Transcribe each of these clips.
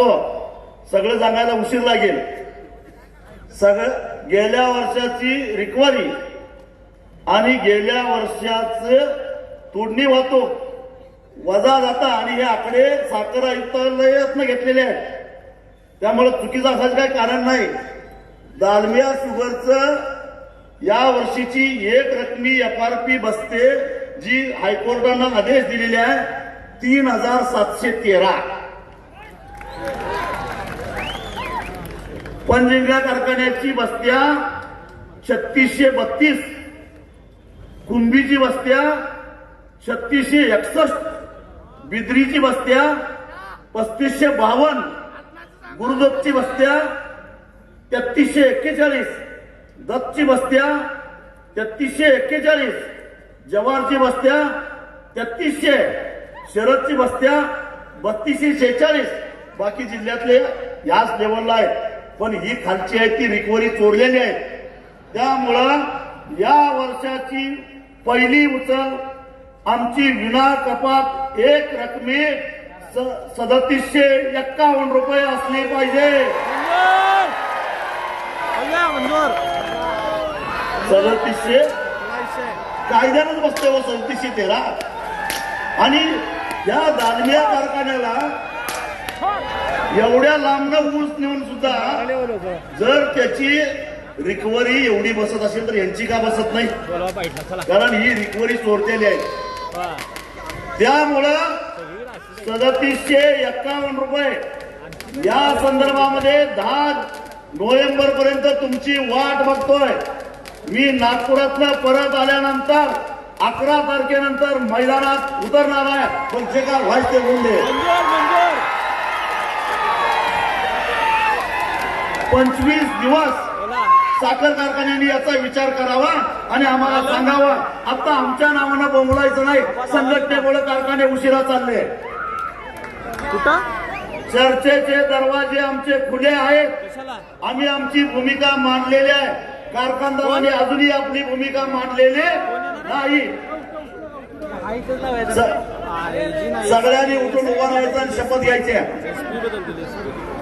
हो, सगळं सांगायला उशीर लागेल. सगळं गेल्या वर्षाची रिकव्हरी आणि गेल्या वर्षाचं तोडणी वाहतो वजा जाता आणि हे आकडे साखर आयुक्तालयातनं घेतलेले आहेत. त्यामुळे चुकीचं असायचं काही कारण नाही. दालमिया शुगरचं या वर्षीची एक रकमी एफ आर पी बसते जी हायकोर्टानं आदेश दिलेली आहे तीन हजार सातशे तेरा. पणजिंगा कारखान्याची वस्त्या छत्तीसशे बत्तीस. कुंभीची वस्त्या छत्तीसशे एकसष्ट. बिद्रीची वस्त्या पस्तीसशे बावन्न. गुरुदत्तची वस्त्या तेहतीसशे एक्केचाळीस. दत्तची वस्त्या तेहतीसशे एक्केचाळीस. जवारची वस्त्या तेहतीसशे. शरदची वस्त्या बत्तीसशे शेहेचाळीस. बाकी जिल्ह्यातले याच लेवलला आहेत. पण ही खालची आहे ती रिकव्हरी चोरलेली आहे त्यामुळं या वर्षाची पहिली उचल आमची विना कपात एक रकमी सदतीसशे एक्कावन्न रुपये असली पाहिजे. सदतीसशे? कायद्यानंच बसते व सदतीसशे तेरा. आणि या दालमिया कारखान्याला एवढ्या लांबनं ऊस नेऊन सुद्धा जर त्याची रिकव्हरी एवढी बसत असेल तर यांची का बसत नाही? कारण ही रिकव्हरी चोरतेली आहे. त्यामुळं सदतीसशे एक्कावन्न रुपये. या संदर्भामध्ये दहा नोव्हेंबर पर्यंत तुमची वाट बघतोय. मी नागपुरातनं परत आल्यानंतर अकरा तारखेनंतर मैदानात उतरणार आहे. पण जे काय व्हायचं ते पंचवीस दिवस साखर कारखान्यांनी याचा विचार करावा आणि आम्हाला सांगावा. आता आमच्या नावानं बोंबलायचं नाही संघटनेमुळे कारखाने उशिरा चालले. कुठं? चर्चेचे दरवाजे आमचे खुले आहेत. आम्ही आमची भूमिका मांडलेली आहे. कारखानदारांनी अजूनही आपली भूमिका मांडलेली नाही. सगळ्यांनी उठून उभा राहायचं आणि शपथ घ्यायची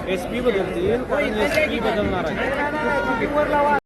एस पी बदलतील कारण एस पी बदलणार आहे.